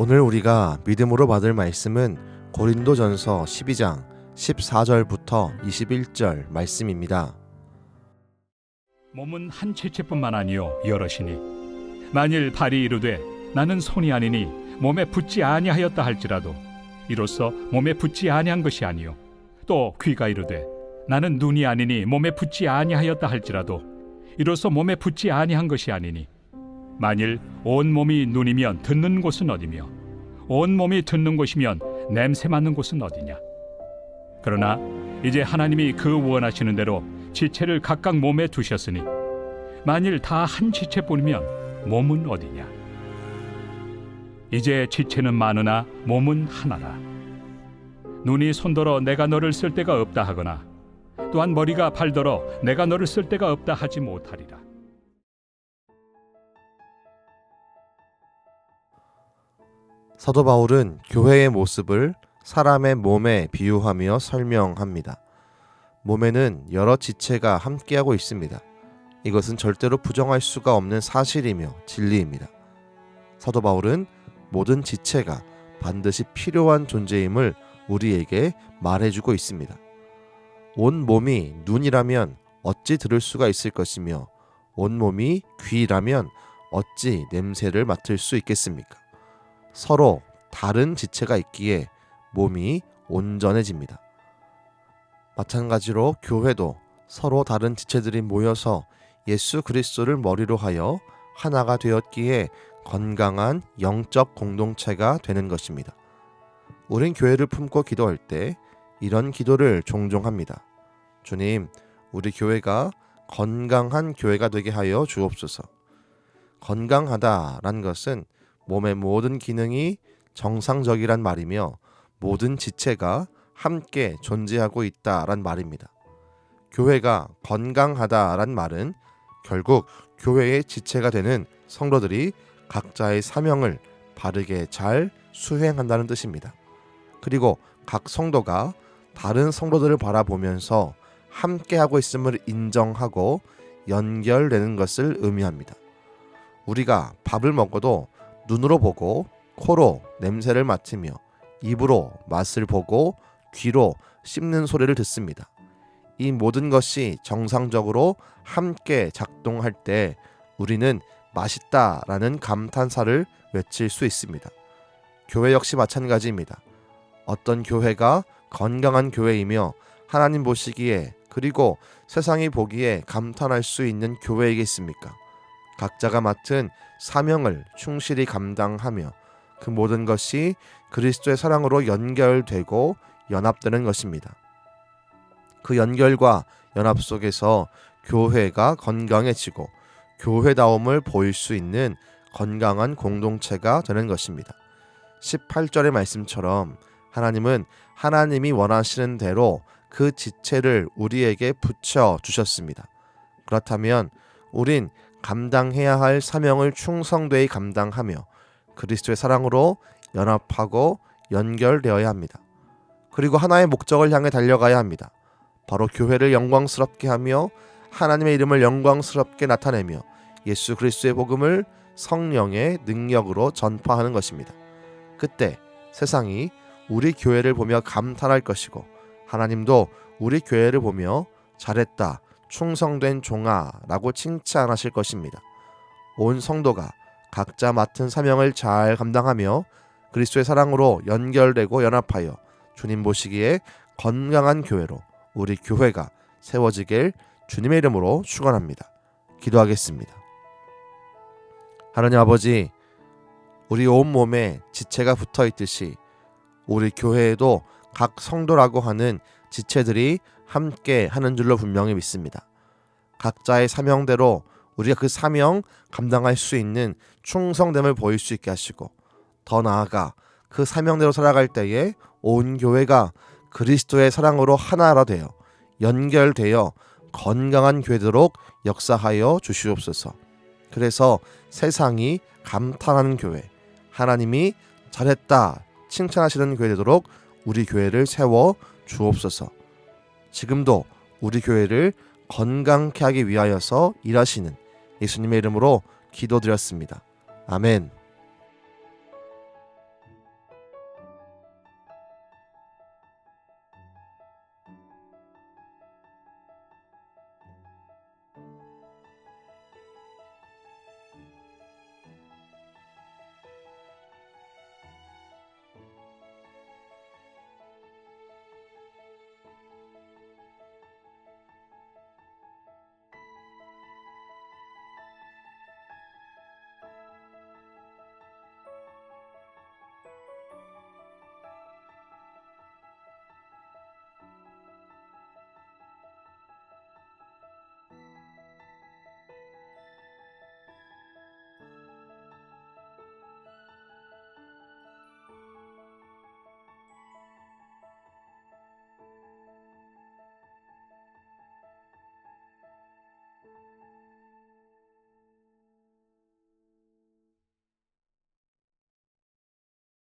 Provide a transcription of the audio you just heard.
오늘 우리가 믿음으로 받을 말씀은 고린도전서 12장 14절부터 21절 말씀입니다. 몸은 한 체체뿐만 아니요 여럿이니. 만일 발이 이르되 나는 손이 아니니 몸에 붙지 아니하였다 할지라도 이로써 몸에 붙지 아니한 것이 아니요. 또 귀가 이르되 나는 눈이 아니니 몸에 붙지 아니하였다 할지라도 이로써 몸에 붙지 아니한 것이 아니니. 만일 온 몸이 눈이면 듣는 곳은 어디며 온 몸이 듣는 곳이면 냄새 맡는 곳은 어디냐? 그러나 이제 하나님이 그 원하시는 대로 지체를 각각 몸에 두셨으니 만일 다 한 지체뿐이면 몸은 어디냐? 이제 지체는 많으나 몸은 하나라. 눈이 손더러 내가 너를 쓸 데가 없다 하거나 또한 머리가 발더러 내가 너를 쓸 데가 없다 하지 못하리라 사도 바울은 교회의 모습을 사람의 몸에 비유하며 설명합니다. 몸에는 여러 지체가 함께하고 있습니다. 이것은 절대로 부정할 수가 없는 사실이며 진리입니다. 사도 바울은 모든 지체가 반드시 필요한 존재임을 우리에게 말해주고 있습니다. 온 몸이 눈이라면 어찌 들을 수가 있을 것이며 온 몸이 귀라면 어찌 냄새를 맡을 수 있겠습니까? 서로 다른 지체가 있기에 몸이 온전해집니다. 마찬가지로 교회도 서로 다른 지체들이 모여서 예수 그리스도를 머리로 하여 하나가 되었기에 건강한 영적 공동체가 되는 것입니다. 우린 교회를 품고 기도할 때 이런 기도를 종종 합니다. 주님, 우리 교회가 건강한 교회가 되게 하여 주옵소서. 건강하다란 것은 몸의 모든 기능이 정상적이란 말이며 모든 지체가 함께 존재하고 있다란 말입니다. 교회가 건강하다란 말은 결국 교회의 지체가 되는 성도들이 각자의 사명을 바르게 잘 수행한다는 뜻입니다. 그리고 각 성도가 다른 성도들을 바라보면서 함께하고 있음을 인정하고 연결되는 것을 의미합니다. 우리가 밥을 먹어도 눈으로 보고 코로 냄새를 맡으며 입으로 맛을 보고 귀로 씹는 소리를 듣습니다. 이 모든 것이 정상적으로 함께 작동할 때 우리는 맛있다라는 감탄사를 외칠 수 있습니다. 교회 역시 마찬가지입니다. 어떤 교회가 건강한 교회이며 하나님 보시기에 그리고 세상이 보기에 감탄할 수 있는 교회이겠습니까? 각자가 맡은 사명을 충실히 감당하며 그 모든 것이 그리스도의 사랑으로 연결되고 연합되는 것입니다. 그 연결과 연합 속에서 교회가 건강해지고 교회다움을 보일 수 있는 건강한 공동체가 되는 것입니다. 18절의 말씀처럼 하나님은 하나님이 원하시는 대로 그 지체를 우리에게 붙여 주셨습니다. 그렇다면 우린 감당해야 할 사명을 충성되이 감당하며 그리스도의 사랑으로 연합하고 연결되어야 합니다. 그리고 하나의 목적을 향해 달려가야 합니다. 바로 교회를 영광스럽게 하며 하나님의 이름을 영광스럽게 나타내며 예수 그리스도의 복음을 성령의 능력으로 전파하는 것입니다. 그때 세상이 우리 교회를 보며 감탄할 것이고 하나님도 우리 교회를 보며 잘했다, 충성된 종아라고 칭찬하실 것입니다. 온 성도가 각자 맡은 사명을 잘 감당하며 그리스도의 사랑으로 연결되고 연합하여 주님 보시기에 건강한 교회로 우리 교회가 세워지길 주님의 이름으로 축원합니다. 기도하겠습니다. 하나님 아버지, 우리 온 몸에 지체가 붙어 있듯이 우리 교회에도 각 성도라고 하는 지체들이 함께 하는 줄로 분명히 믿습니다. 각자의 사명대로 우리가 그 사명 감당할 수 있는 충성됨을 보일 수 있게 하시고 더 나아가 그 사명대로 살아갈 때에 온 교회가 그리스도의 사랑으로 하나라 되어 연결되어 건강한 교회도록 역사하여 주시옵소서. 그래서 세상이 감탄하는 교회, 하나님이 잘했다 칭찬하시는 교회 되도록 우리 교회를 세워 주옵소서. 지금도 우리 교회를 건강케 하기 위하여서 일하시는 예수님의 이름으로 기도드렸습니다. 아멘.